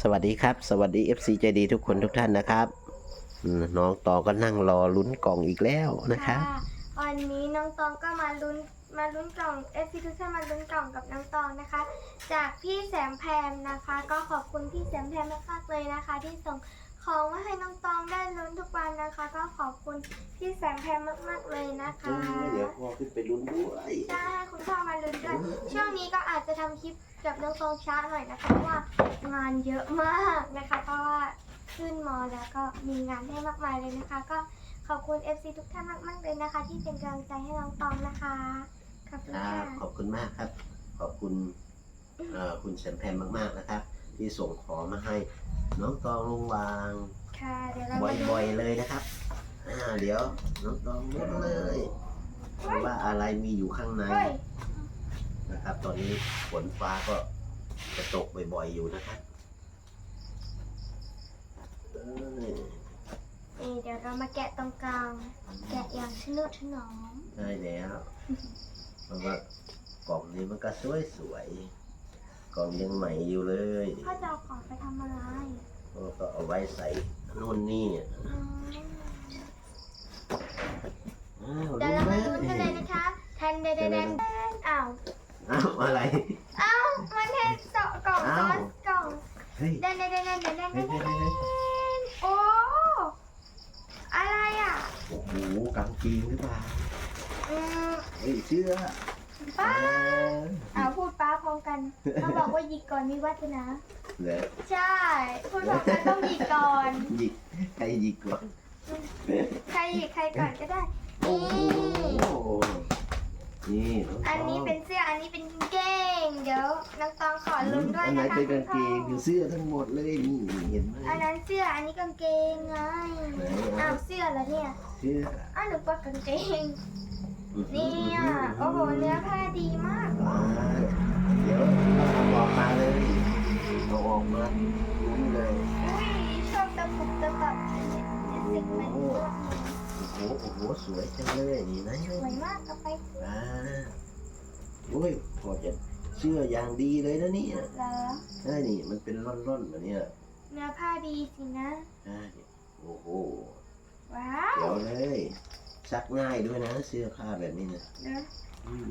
สวัสดีครับ สวัสดี FC ใจดีทุกคนทุกท่านนะครับอืมน้องต่อก็นั่งรอลุ้นกล่องอีกแล้วนะครับค่ะวันนี้น้องตองก็มาลุ้นมาลุ้นกล่องเอฟซีทุกท่านมาลุ้นกล่องกับน้องตองนะคะ จากพี่แสมแพมนะคะ ก็ขอบคุณพี่แสมแพมมากๆเลยนะคะ ที่ส่ง ของมาให้น้องตองได้ลุ้นทุกวันนะคะ ก็ขอบคุณพี่แสมแพมมากๆเลยนะคะ เดี๋ยวพ่อขึ้นไปลุ้นด้วยใช่คุณพ่อมาลุ้นด้วย ช่วงนี้ก็อาจจะทำคลิปกับน้องตองช้าหน่อยนะคะเพราะว่างานเยอะมากนะคะ เพราะว่าขึ้นมอแล้วก็มีงานให้มากมายเลยนะคะ ก็ขอบคุณ FC ทุกท่านมากๆเลยนะคะ ที่เป็นกำลังใจให้น้องตองนะคะ ขอบคุณครัค่ะบขอบคุณมากครับ ขอบคุณเอ่อคุณแซมแพมมากๆนะครับ ที่ส่งของมาให้ น้องตองลุงวางค่ะเดี๋ยวเราบมาดูอยๆเลยนะครับอ่าเดี๋ยวน้องตองลุ้นเลยว่าอะไรมีอยู่ข้างในเฮ้ยนะครับ ตอนนี้ฝนฟ้าก็จะตกบ่อยๆอยู่นะครับเอ้ยนี่เดี๋ยวเรามาแกะตรงกลาง แกะอย่างชนุถนอมใช่แล้วเพราะว่ากล่องนี้มันก็สวยสวยๆ กล่องยังใหม่อยู่เลยพ่อจะเอาของไปทำอะไรก็เอาไว้ใส่นู่นนี่อะอืมอ้าวเดี๋ยวเรามารู้ลุ้นไหกันเลยนะคะแทนเดนเดนเดนอ้าวอ้าวอะไร อ้าวมันแทนเจาะกล่องซ้อนกล่องเฮ้ย เดนเดนเดนเดนเดนเดนเดเฮ้ยนเฮ้ยเดเฮ้ยนโอ้อะไรอะโอ้โหกางเกงหรือเปล่าอืม เฮ้ยเสื้อ ป้าอ้าวพูดป้าพร้อมกันเขาบอกว่าหยิกก่อนมีวัฒนาเหลือใช่ พูดพร้อมกันต้องหยิกก่อน หยิกใครหยิกก่อนใครหยิกใครก่อนก็ได้โอ้นี่โหนี่น้งอันนี้เป็นเสื้ออันนี้เป็นกางเกง เดี๋ยวน้องตองขอลุ้นด้วยอันไหนนะคะเป็นกางเกงคุคืณอเสื้อทั้งหมดเลยนี่เห็นไหมพ่ออันนั้นเสื้ออันนี้กางเกงไงไหนอ้าอะวเสื้อแล้วเนี่ยเสื้อ อ้าวหนูว่ากางเกง เนี่ยโอ้โหเนื้อผ้าดีมากอ่าเดี๋ยวเอาออกมาเลยเอาออกมาลุ้นเลยอุ้ยชอบตะปุกตะปับรู้สึกเหมือนโอ้โหโอ้โหสวยจังเลยนี่นะสวยมากเอาไปอ่าโอ้ยพอจะเชื่ออย่างดีเลยนะเนี่ยแล้วใช่นี่มันเป็นร่อนๆแบบเนี้ยเนื้อผ้าดีสินะใช่โอ้โหว้าวเดี๋ยวเลย ซักง่ายด้วยนะเสื้อผ้าแบบนี้นะนะอืม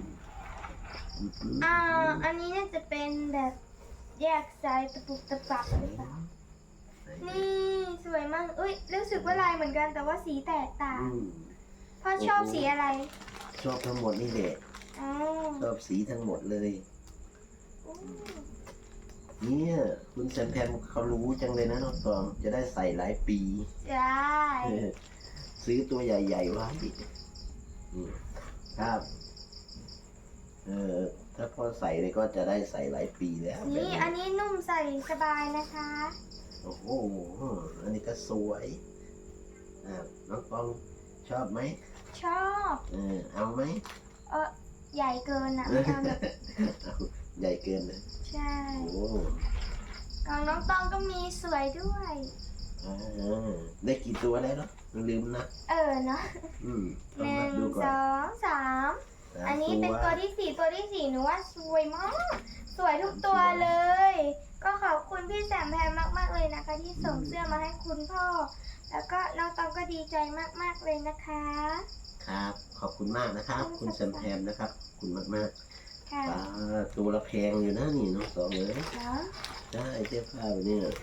อืมอ่าอันนี้น่าจะเป็นแบบแยกไซส์ตะปุกตะปับหรือเปล่านี่สวยมากอุ้ยรู้สึกว่าลายเหมือนกันแต่ว่าสีแตกต่างอืมพ่อชอบสีอะไรชอบทั้งหมดนี่แหละอ๋อชอบสีทั้งหมดเลย อู้เนี่ยคุณแซมแพมเขารู้จังเลยนะน้องตองจะได้ใส่หลายปี ใช่ เออ ซื้อตัวใหญ่ๆไว้อืมครับเออถ้าพอใส่เลยก็จะได้ใส่หลายปีแล้วแบบนี่อันนี้นุ่มใส่สบายนะคะ โอ้โหอันนี้ก็สวยอ่าน้องตองชอบไหมชอบเออเอาไหมเออใหญ่เกินอะไม่เอาแบบเอาใหญ่เกินเลยใช่โอ้ ของน้องตองก็มีสวยด้วย อ่าได้กี่ตัวแล้วเนาะลืมนะเออเนาะอืมหต้องนึ่นับงดูก่อสนองสามสามอันนี้เป็นวตัวที่สี่ตัวที่สี่หนูว่าสวยมาก สวยทุกตัวเลย ก็ขอบคุณพี่แสมแพรมากๆเลยนะคะ ที่ส่งเสื้อมาให้คุณพ่อ แล้วก็น้องตองก็ดีใจมากๆเลยนะคะ ครับ ขอบคุณมากนะครับ คุณแซมแพมนะครับ ขอบคุณมากมากค่ะๆอ่าตัวละแพงอยู่นะนี่น้องสองเลยเนาะได้เสื้อผ้าแบบนี้อ่า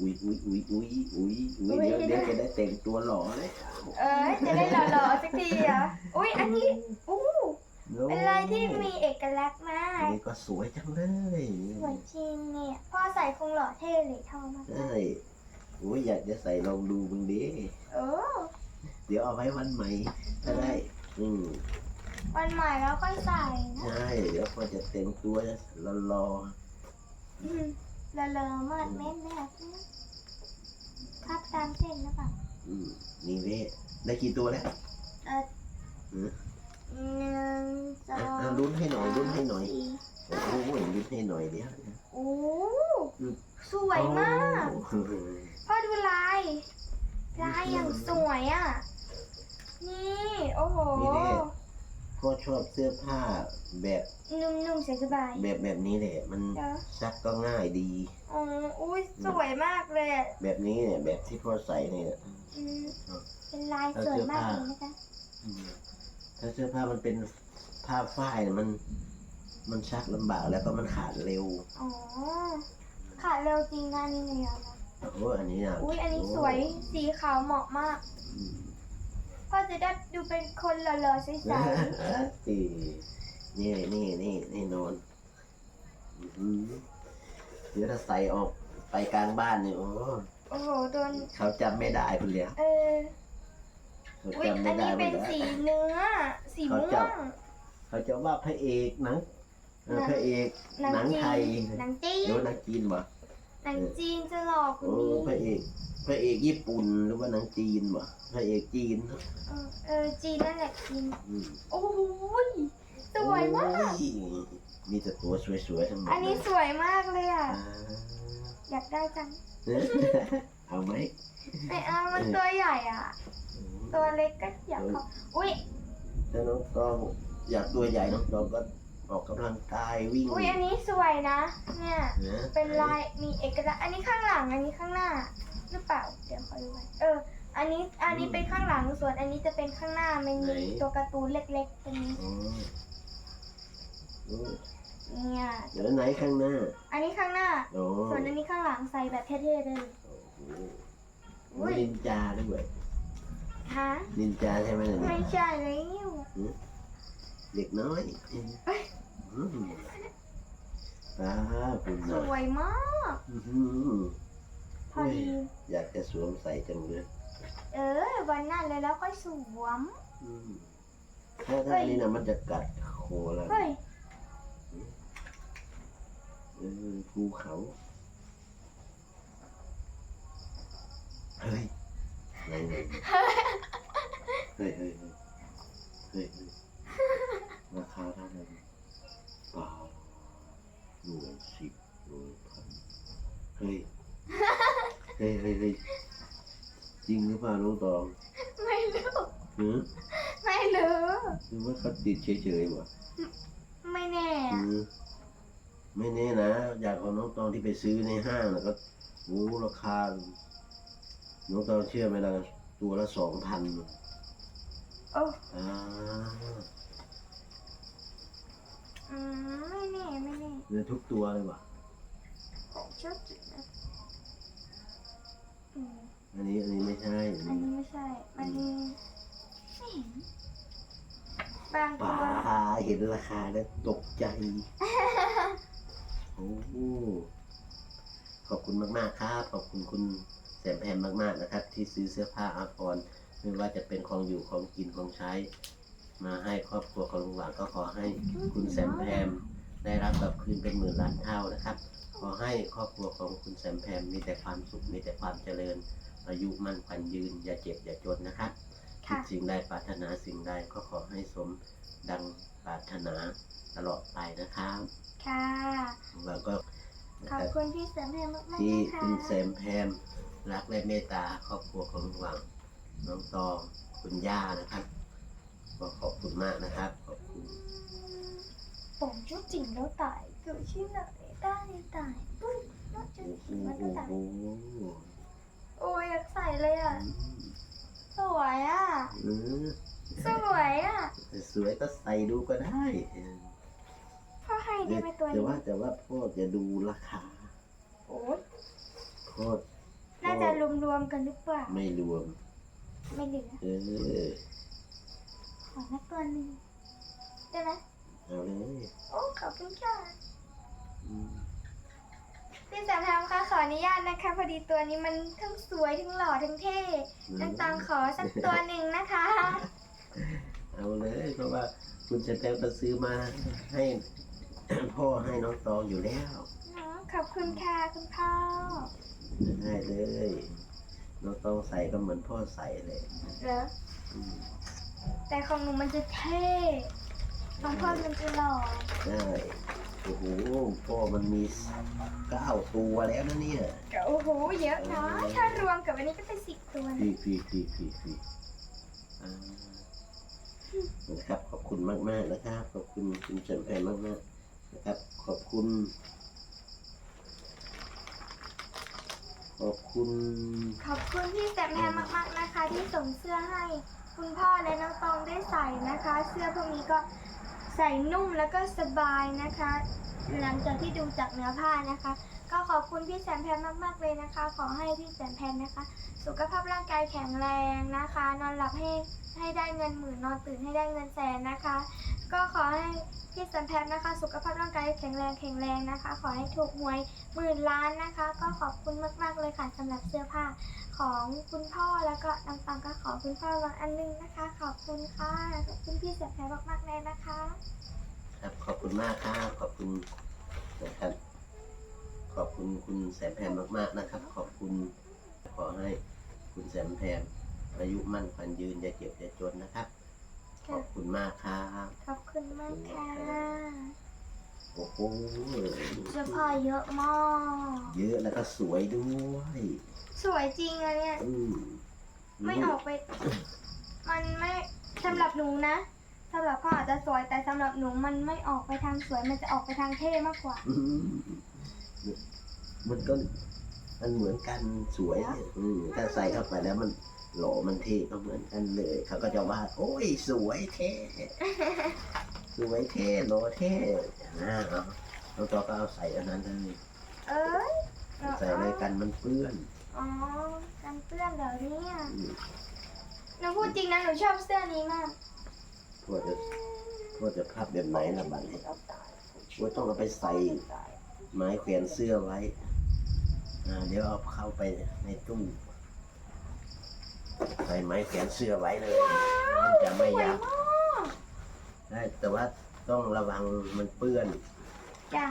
อุ้ยอุ้ยอุ้ยอุ้ยอุ้ยอุ้ยเดี๋ยวเดี๋ยวจะได้แต่งตัวหล่อเลยเออจะได้หล่อๆสักทีอะอุ้ยอันนี้อู้เป็นลายที่มีเอกลักษณ์มากนี่ก็สวยจังเลยสวยจริงเนี่ยพ่อใส่คงหล่อเท่เลยเท่ามากใช่โอ้ยอยากจะใส่ลองดูมึงดิโอ้เดี๋ยวเอาไว้วันใหม่ก็ได้ อืมวันใหม่แล้วค่อยใส่นะใช่เดี๋ยวพอจะแต่งตัวรออืม ละเลอมากแม่นแบบนี้พับตามเส้นหรือเปล่าๆอืมนี่เว้ได้กี่ตัวแล้วเออหือหนึ่งสออะงอะลุ้นให้หน่อยลุ้นให้หน่อยสี่โอ้โหลุ้นให้หน่อยเดี๋ยวโอ้อืมสวยมาก โอ้โหพ่อดูลาย ลายอย่างสวยอะ นี่ โอ้โหนี่แน่พ่ อชอบเสื้อผ้าแบบนุ่มๆสบาย แบบแบบนี้แหละ มันๆเนาะซักก็ง่ายดี อ๋อ อุ้ยสวยมากเลยอะแบบนี้เนี่ยแบบที่พ่อใส่เนี่ย อืมเป็นลายสวยมากเลยนะคะ อืมถ้าเสื้อผ้ามันเป็นผ้าฝ้ายเนี่ยมัน มันซักลำบากแล้วก็มันขาดเร็วอ๋อ ขาดเร็วจริงนะนี่เนี่ยนะโอ้อันนี้อะอุ้ยอันนี้สวย สีขาวเหมาะมาก อืม ก็จะได้ดูเป็นคนหล่อๆใสนี่นี่นี่นี่นี่นอนอื้อหือเดี๋ยวถ้าใส่ออกไปกลางบ้านเนี่ยโอ้ๆโอ้โหโดนเขาจำไม่ได้คุณเลยเออเขาอุ้ยจำอัไม่นได้นี้หมเป็ดนแล้วสีเนื้อ สีม่วงเขาจะว่าพระเอกหนังเออหนังพระเอกหนังไทยหนังจีนหรือว่าหนังจีนวะห นังจีนจะหลอกคโอ้นนี้พระเอกพระเอกญี่ปุ่นหรือว่าหนังจีนวะพระเอกจีนเออเออจีนนั่นแหละจีนอืมโอ้โหสวยมาก โอ้ยมีแต่ตัวสวยๆทั้งหมดอันนี้เลยสวยมากเลยอะ อ่าอยากได้จังเอาไหมไม่เอามันตัวใหญ่อะ ตัวเล็กก็อยากเขาอุ้ยถ้าน้องต้องอยากตัวใหญ่น้องต้องก็ ออกกำลังกายวิ่งอุ้ยอันนี้สวยนะ เนี่ย นะเป็นลายมีเอกลักษณ์อันนี้ข้างหลัง อันนี้ข้างหน้า หรือเปล่า เดี๋ยวขอดูไปเออ อันนี้ อันนี้เป็นข้างหลัง ส่วนอันนี้จะเป็นข้างหน้า มันมีตัวการ์ตูนเล็กๆตรงนี้ อ๋อโอ้เนี่ย เดี๋ยวไหนข้างหน้าอันนี้ข้างหน้าโอ้ส่วนอันนี้ข้างหลังใส่แบบเท่ๆเลยโหอุ้ยนินจาด้วยฮะนินจาใช่ไหมเนี่ยไม่ใช่เลยนิวเด็กน้อยอื มป้าคุณสนะวยมาก อื้อหือพอดี อยากจะสวมใส่จังเลยเออ วันนั้นเลยแล้วก็สวม อืมถ้าถ้าอันนี้นะมันจะกัดโคแล้วเฮ้ย เออภูเขาเฮ้ยอะไรเนี่ยเฮ้ยเฮ้ยเฮ้ยเฮ้ยเฮ้ยราคาเท่าไหร่ เปล่าหน่วยสิบหน่วยพันเฮ้ยเฮ้ยเฮ้ยเฮ้ยจริงหรือเปล่าน้องตองไม่รู้หรือไม่รู้ หรือว่าเขาติดเฉยๆวะไม่แน่อือะมไม่แน่นะ อยากเอาน้องตองที่ไปซื้อในห้างนะก็โอ้ราคา น้องตองเชื่อไหมล่ะตัวละสองพันโอ้ อ่า อืมไม่แน่ไม่แน่เนื้อทุกตัวเลยวะชอบกินนะอืมอันนี้อันนี้ไม่ใช่อันอันนี้นี้ไม่ใช่ มันไม่เห็นบางตัป้าว เห็นราคาแล้วตกใจ โอ้โหขอบคุณมากๆครับ ขอบคุณคุณแซมแอมมากๆนะครับ ที่ซื้อเสื้อผ้าอาภรณ์ไม่ว่าจะเป็นของอยู่ของกินของใช้ มาให้ครอบครัวของลุงหว่างก็ขอให้คุณแซมแพมได้รับกลับคืนเป็นหมื่นล้านเท่านะครับ ขอให้ครอบครัวของคุณแซมแพมมีแต่ความสุขมีแต่ความเจริญ อายุมั่นขวัญยืน อย่าเจ็บอย่าจนนะครับคิค่ะดสิ่งใดปรารถนาสิ่งใดก็ขอให้สมดังปรารถนาตลอดไปนะครับค่ะแล้วก็นะขอบครับคุณพี่เสริมแพรมากๆที่นะคะคุณแซมแพมรักและเมตตาครอบครัวของลุงหวังน้องตองคุณย่านะครับ ก็ขอบคุณมากนะครับ ขอบคุณ ผมชื่อจริงแล้วตายเกิดชื่อไหนได้ตายปุ๊บน่าจะโอ้โหมันก็ตายโอ้โหโอ้ยอยากใส่เลยอะ สวยอะอืมสวยอะ สวยก็ใส่ดูก็ได้เออพ่อให้ได้ไหมตัวแต่นี้ว่าแต่ว่าพ่อจะดูราคา โอ้ยพ่อน่าจะรวมๆกันหรือเปล่า ไม่รวม ไม่เหลือเออข อมาตัวหนึ่งได้ไหมเอาเลยโอ้ขอบคุณค่ะอืมพี่แสมทำค่ะขออนุญาตนะคะ พอดีตัวนี้มันทั้งสวยทั้งหล่อทั้งเท่น้องตังขอสักตัวหนึ่งนะคะ เอาเลยเพราะว่าคุณจะแตมก็ซื้อมาให้ พ่อให้น้องตองอยู่แล้วน้องขอบคุณค่ะคุณพ่อได้เลย น้องตองใส่ก็เหมือนพ่อใส่เลย เหรอ อืม แต่ของหนูมันจะเท่ของพ่อมันจะหล่อได้โอ้โหพ่อมันมีเก้าตัวแล้วนะเนี่ยโอ้โหเยอะเนาะถ้ารวมกับอันนี้ก็เป็นสิบตัวฟีนะฟีฟีฟีฟีอ่านะครับขอบคุณมากๆนะครับขอบคุณคุณแสมแพรมากๆนะครับ ขอบคุณ ขอบคุณ ขอบคุณพี่แซมแพมมากๆนะคะ ที่ส่งเสื้อให้ คุณพ่อและน้องตองได้ใส่นะคะ เสื้อพวกนี้ก็ใส่นุ่มแล้วก็สบายนะคะ หลังจากที่ดูจากเนื้อผ้านะคะ ก็ขอบคุณพี่แสนแพนมากๆเลยนะคะ ขอให้พี่แสนแพนนะคะ สุขภาพร่างกายแข็งแรงนะคะ นอนหลับให้ให้ได้เงินหมื่นนอนตื่นให้ได้เงินแสนนะคะ ก็ขอให้พี่แซมแพมนะคะ สุขภาพร่างกายแข็งแรงแข็งแรงนะคะ ขอให้ถูกหวยหมื่นล้านนะคะ ก็ขอบคุณมากๆเลยค่ะสำหรับเสื้อผ้าของคุณพ่อแล้วก็น้ำตาลก็ขอคุณพ่อรางอันนึงนะคะ ขอบคุณค่ะขอบคุณพี่สียแพรมากๆเลยนะคะ ครับขอบคุณมากครับขอบคุณนะครับ ขอบคุณคุณแสมแพรมากๆนะครับ ขอบคุณขอให้คุณแสมแพรอายุมั่นขวัญยืนอย่าเจ็บอย่าจนนะครับ ขอบคุณมากครับขอบคุณมากค่ะโอ้โหเสื้อผ้าเยอะมากเยอะแล้วก็สวยด้วย สวยจริงอะเนี่ยอืมไม่ออกไป มันไม่สำหรับหนูนะสำหรับพ่ออาจจะสวยแต่สำหรับหนูมันไม่ออกไปทางสวยมันจะออกไปทางเท่มากกว่า อืมมันก็มันเหมือนกันสวยเนี่ยอืมถ้าใส่เข้าไปแล้วมัน หล่อมันเท่ก็เหมือนกันเลย เขาก็จะว่าโอ้ย สวยเท่สวยเท่หล่อเท่นะเอาน้องจอก็เอาใส่อันนั้นเลยเอ้ยใส่เลยกันมันเปื้อนอ๋อกันเปื้อนเดี๋ยวนี้อะอืมหนูพูดจริงนะหนูชอบเสื้อนี้มากว่าจะว่าจะพับแบบไหนละบัดนี้ว่าต้องเอาไปใส่ไม้แขวนเสื้อไว้อ่าเดี๋ยวเอาเข้าไปในตู้ ใส่ไม้แขวนเสื้อไว้เลย มันจะไม่ยับสวยมากได้แต่ว่าต้องระวังมันเปื้อน จ้ะ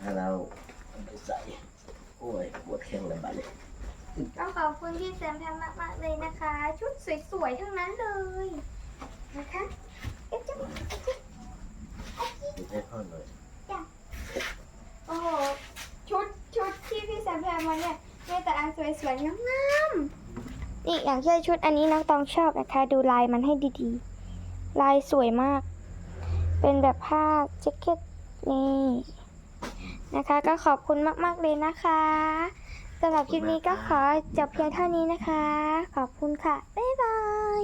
ถ้าเราเอาไปใส่ โอ้ยปวดแข้งระบาดเลยต้องขอบคุณพี่แซมแพมมากๆเลยนะคะ ชุดสวยๆทั้งนั้นเลยนะคะเอ๊ะจ๊ะดูให้พ่อหน่อยโอ้โหชุดชุดที่พี่แซมแพมมาเนี่ยมีแต่อันสวยๆงามๆ นี่อย่างเช่นชุดอันนี้น้องตองชอบนะคะ ดูลายมันให้ดีๆ ลายสวยมาก เป็นแบบผ้าแจ็คเก็ตนี่นะคะ ก็ขอบคุณมากๆเลยนะคะสำหรับคลิปนี้ก็ขอจบเพียงเท่านี้นะคะ ขอบคุณค่ะ บ๊ายบาย